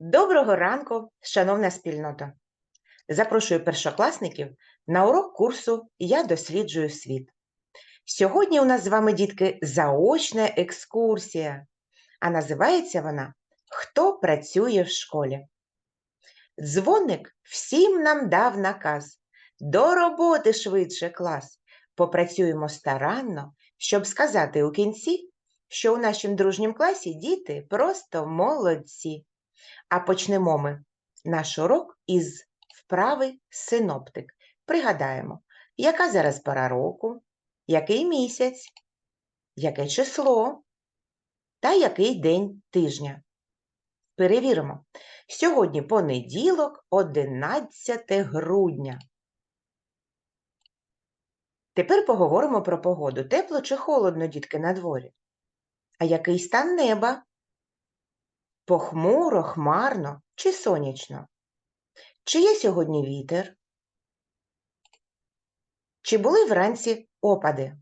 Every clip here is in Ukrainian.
Доброго ранку, шановна спільнота! Запрошую першокласників на урок курсу Я досліджую світ. Сьогодні у нас з вами, дітки, заочна екскурсія, а називається вона Хто працює в школі? Дзвоник всім нам дав наказ. До роботи швидше клас. Попрацюємо старанно, щоб сказати у кінці, що у нашому дружнім класі діти просто молодці. А почнемо ми наш урок із вправи синоптик. Пригадаємо, яка зараз пора року, який місяць, яке число та який день тижня. Перевіримо. Сьогодні понеділок, 11 грудня. Тепер поговоримо про погоду. Тепло чи холодно, дітки, на дворі? А який стан неба? Похмуро, хмарно чи сонячно? Чи є сьогодні вітер? Чи були вранці опади?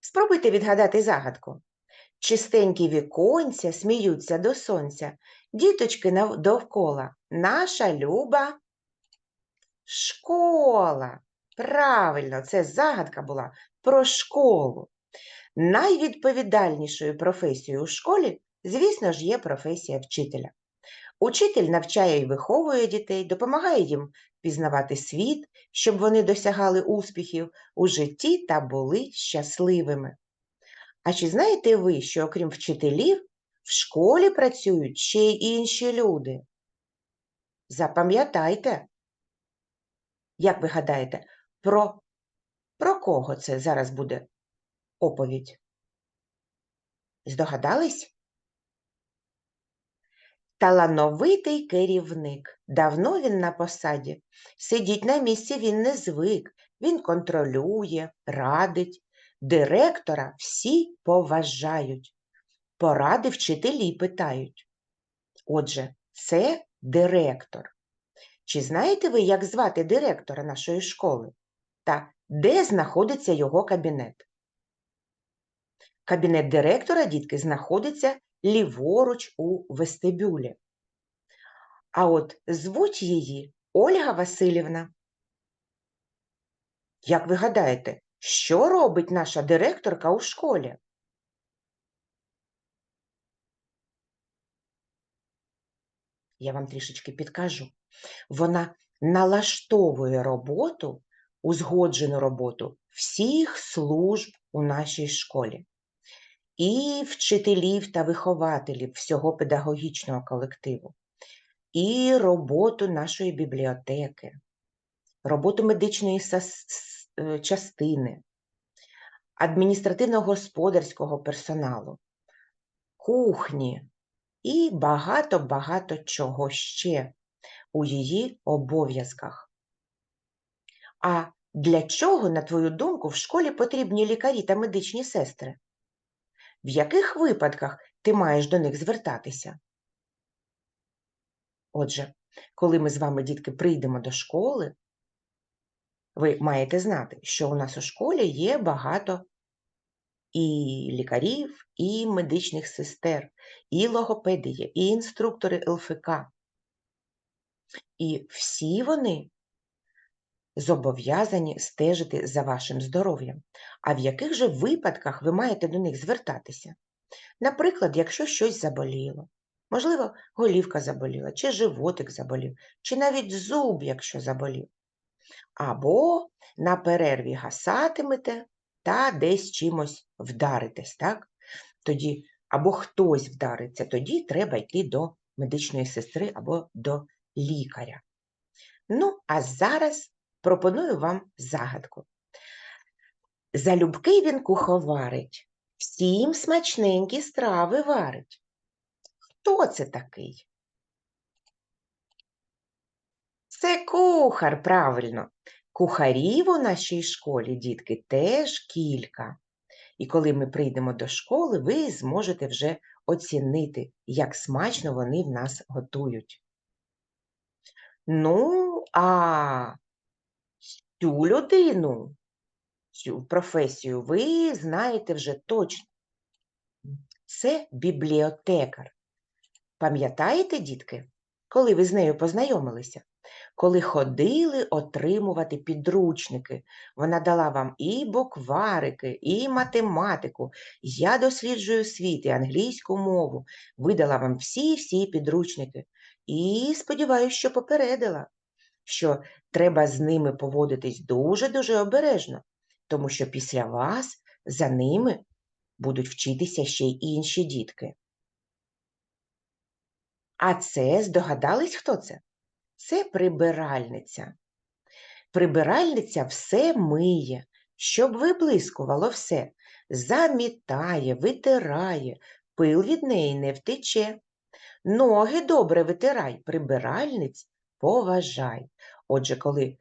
Спробуйте відгадати загадку. Чистенькі віконця сміються до сонця, діточки довкола. Наша люба школа. Правильно, це загадка була про школу. Найвідповідальнішою професією у школі, звісно ж, є професія вчителя. Учитель навчає і виховує дітей, допомагає їм пізнавати світ, щоб вони досягали успіхів у житті та були щасливими. А чи знаєте ви, що окрім вчителів, в школі працюють ще й інші люди? Запам'ятайте, як ви гадаєте, про, про кого це зараз буде оповідь? Здогадались? Талановитий керівник. Давно він на посаді. Сидіть на місці він не звик. Він контролює, радить. Директора всі поважають. Поради вчителі питають. Отже, це директор. Чи знаєте ви, як звати директора нашої школи? Та де знаходиться його кабінет? Кабінет директора, дітки, знаходиться ліворуч у вестибюлі. А от звуть її Ольга Васильівна. Як ви гадаєте, що робить наша директорка у школі? Я вам трішечки підкажу. Вона налаштовує роботу, узгоджену роботу всіх служб у нашій школі і вчителів та вихователів всього педагогічного колективу, і роботу нашої бібліотеки, роботу медичної е, частини, адміністративно-господарського персоналу, кухні і багато-багато чого ще у її обов'язках. А для чого, на твою думку, в школі потрібні лікарі та медичні сестри? В яких випадках ти маєш до них звертатися? Отже, коли ми з вами, дітки, прийдемо до школи, ви маєте знати, що у нас у школі є багато і лікарів, і медичних сестер, і логопеди є, і інструктори ЛФК. І всі вони зобов'язані стежити за вашим здоров'ям. А в яких же випадках ви маєте до них звертатися? Наприклад, якщо щось заболіло, можливо, голівка заболіла, чи животик заболів, чи навіть зуб, якщо заболів. Або на перерві гасатимете та десь чимось вдаритесь, так? Тоді або хтось вдариться, тоді треба йти до медичної сестри або до лікаря. Ну, а зараз пропоную вам загадку. Залюбки він куховарить, всім смачненькі страви варить. Хто це такий? Це кухар, правильно. Кухарів у нашій школі, дітки, теж кілька. І коли ми прийдемо до школи, ви зможете вже оцінити, як смачно вони в нас готують. Ну, а цю людину, цю професію ви знаєте вже точно. це бібліотекар. Пам'ятаєте, дітки, коли ви з нею познайомилися? Коли ходили отримувати підручники, вона дала вам і букварики, і математику. Я досліджую світ і англійську мову, видала вам всі-всі підручники. І сподіваюся, що попередила, що треба з ними поводитись дуже-дуже обережно, тому що після вас за ними будуть вчитися ще й інші дітки. А це здогадались, хто це? Це прибиральниця. Прибиральниця все миє, щоб виблискувало все, замітає, витирає, пил від неї не втече. Ноги добре витирай, прибиральниць поважай. Отже, коли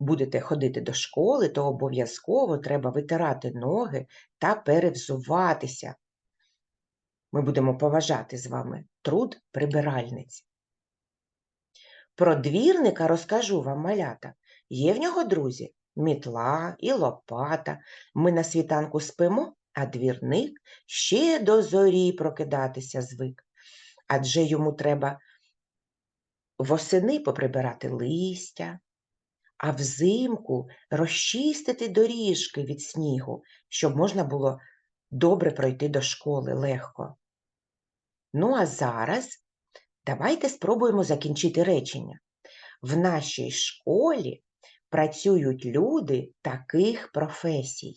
будете ходити до школи, то обов'язково треба витирати ноги та перевзуватися. Ми будемо поважати з вами труд прибиральниць. Про двірника розкажу вам малята. Є в нього друзі мітла і лопата. Ми на світанку спимо, а двірник ще до зорі прокидатися звик. Адже йому треба восени поприбирати листя, а взимку розчистити доріжки від снігу, щоб можна було добре пройти до школи легко. Ну, а зараз давайте спробуємо закінчити речення. В нашій школі працюють люди таких професій.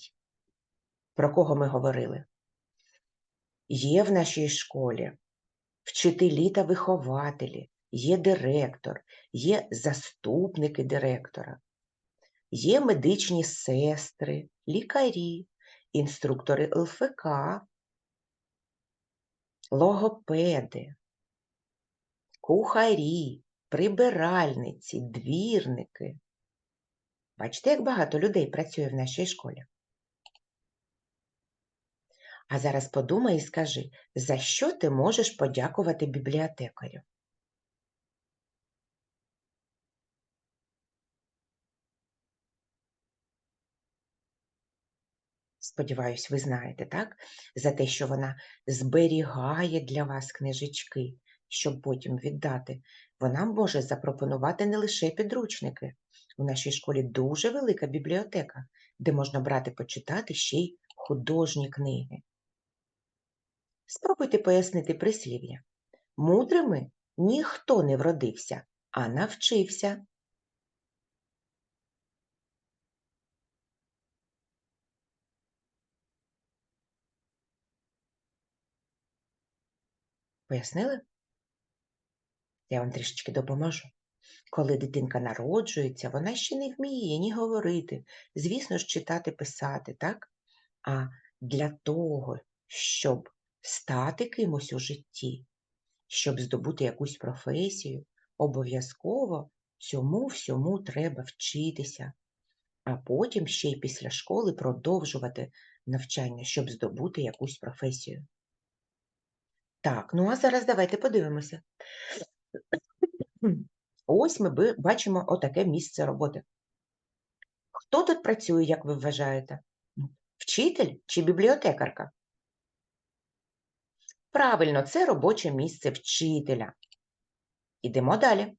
Про кого ми говорили? Є в нашій школі вчителі та вихователі, є директор, є заступники директора, є медичні сестри, лікарі, інструктори ЛФК, логопеди, кухарі, прибиральниці, двірники. Бачите, як багато людей працює в нашій школі? А зараз подумай і скажи, за що ти можеш подякувати бібліотекарю? Сподіваюсь, ви знаєте, так? За те, що вона зберігає для вас книжечки, щоб потім віддати. Вона може запропонувати не лише підручники. У нашій школі дуже велика бібліотека, де можна брати почитати ще й художні книги. Спробуйте пояснити прислів'я. Мудрими ніхто не вродився, а навчився. Пояснили? Я вам трішечки допоможу. Коли дитинка народжується, вона ще не вміє ні говорити, звісно ж, читати, писати, так? А для того, щоб стати кимось у житті, щоб здобути якусь професію, обов'язково цьому всьому треба вчитися, а потім ще й після школи продовжувати навчання, щоб здобути якусь професію. Так, ну а зараз давайте подивимося. Ось ми бачимо отаке місце роботи. Хто тут працює, як ви вважаєте? Вчитель чи бібліотекарка? Правильно, це робоче місце вчителя. Ідемо далі.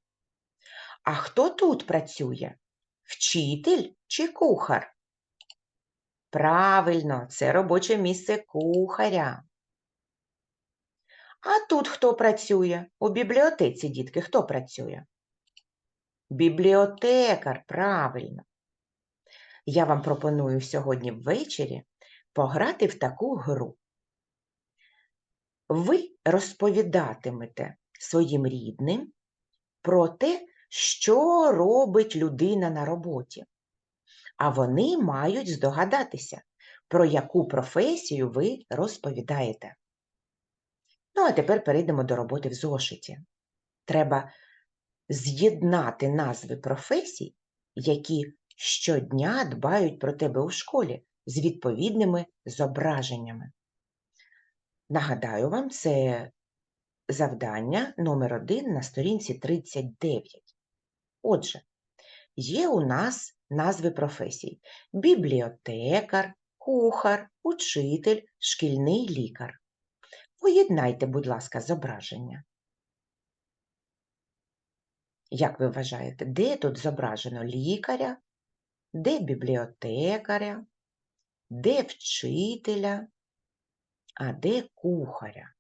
А хто тут працює? Вчитель чи кухар? Правильно, це робоче місце кухаря. А тут хто працює? У бібліотеці, дітки, хто працює? Бібліотекар, правильно. Я вам пропоную сьогодні ввечері пограти в таку гру. Ви розповідатимете своїм рідним про те, що робить людина на роботі, а вони мають здогадатися, про яку професію ви розповідаєте. Ну, а тепер перейдемо до роботи в зошиті. Треба з'єднати назви професій, які щодня дбають про тебе у школі з відповідними зображеннями. Нагадаю вам, це завдання номер один на сторінці 39. Отже, є у нас назви професій: бібліотекар, кухар, учитель, шкільний лікар. Поєднайте, будь ласка, зображення. Як ви вважаєте, де тут зображено лікаря, де бібліотекаря, де вчителя, а де кухаря?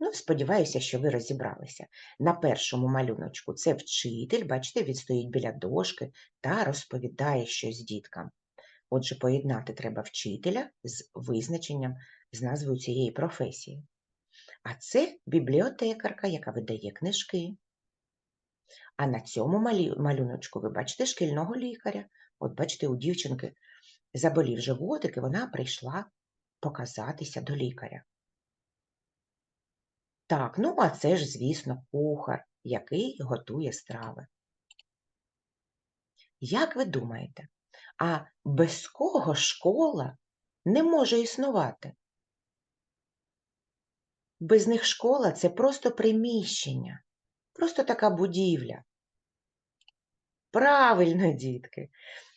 Ну, сподіваюся, що ви розібралися. На першому малюночку це вчитель, бачите, він стоїть біля дошки та розповідає щось діткам. Отже, поєднати треба вчителя з визначенням, з назвою цієї професії. А це бібліотекарка, яка видає книжки. А на цьому малюночку ви бачите шкільного лікаря. От бачите, у дівчинки заболів животик, і вона прийшла показатися до лікаря. Так, ну а це ж, звісно, кухар, який готує страви. Як ви думаєте, а без кого школа не може існувати? Без них школа це просто приміщення, просто така будівля. Правильно, дітки,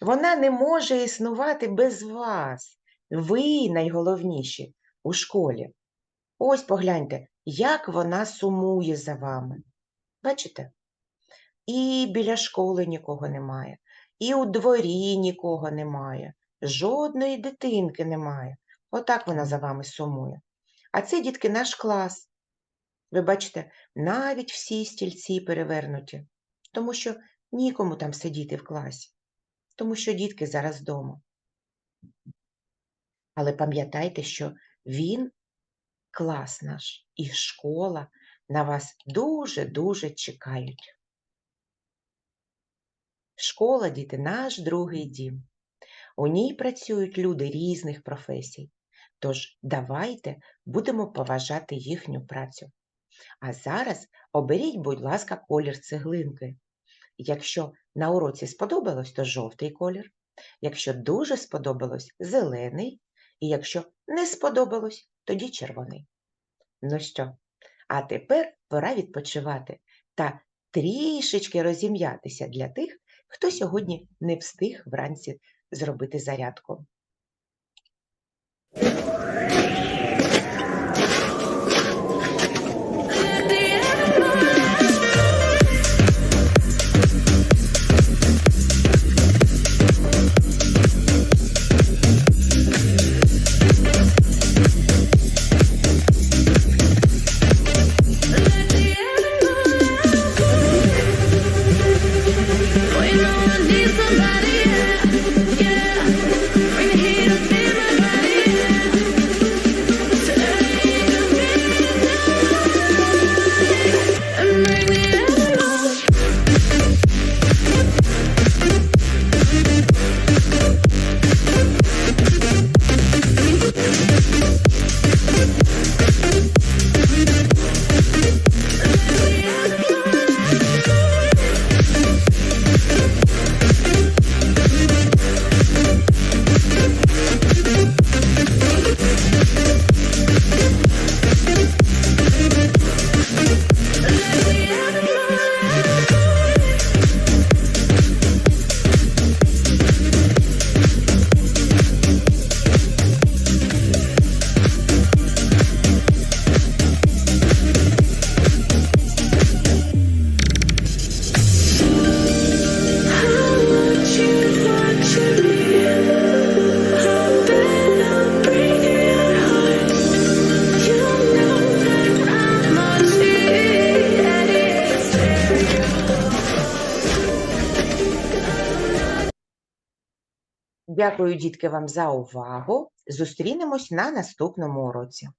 вона не може існувати без вас. Ви найголовніші у школі. Ось погляньте, як вона сумує за вами. Бачите? І біля школи нікого немає, і у дворі нікого немає, жодної дитинки немає. Отак вона за вами сумує. А це, дітки, наш клас. Ви бачите, навіть всі стільці перевернуті, тому що нікому там сидіти в класі, тому що дітки зараз вдома. Але пам'ятайте, що він, клас наш і школа на вас дуже-дуже чекають. Школа, діти, наш другий дім. У ній працюють люди різних професій. Тож давайте будемо поважати їхню працю. А зараз оберіть, будь ласка, колір цеглинки. Якщо на уроці сподобалось, то жовтий колір. Якщо дуже сподобалось зелений. І якщо не сподобалось, тоді червоний. Ну що, а тепер пора відпочивати та трішечки розім'ятися для тих, хто сьогодні не встиг вранці зробити зарядку. you Дякую, дітки, вам за увагу. Зустрінемось на наступному уроці.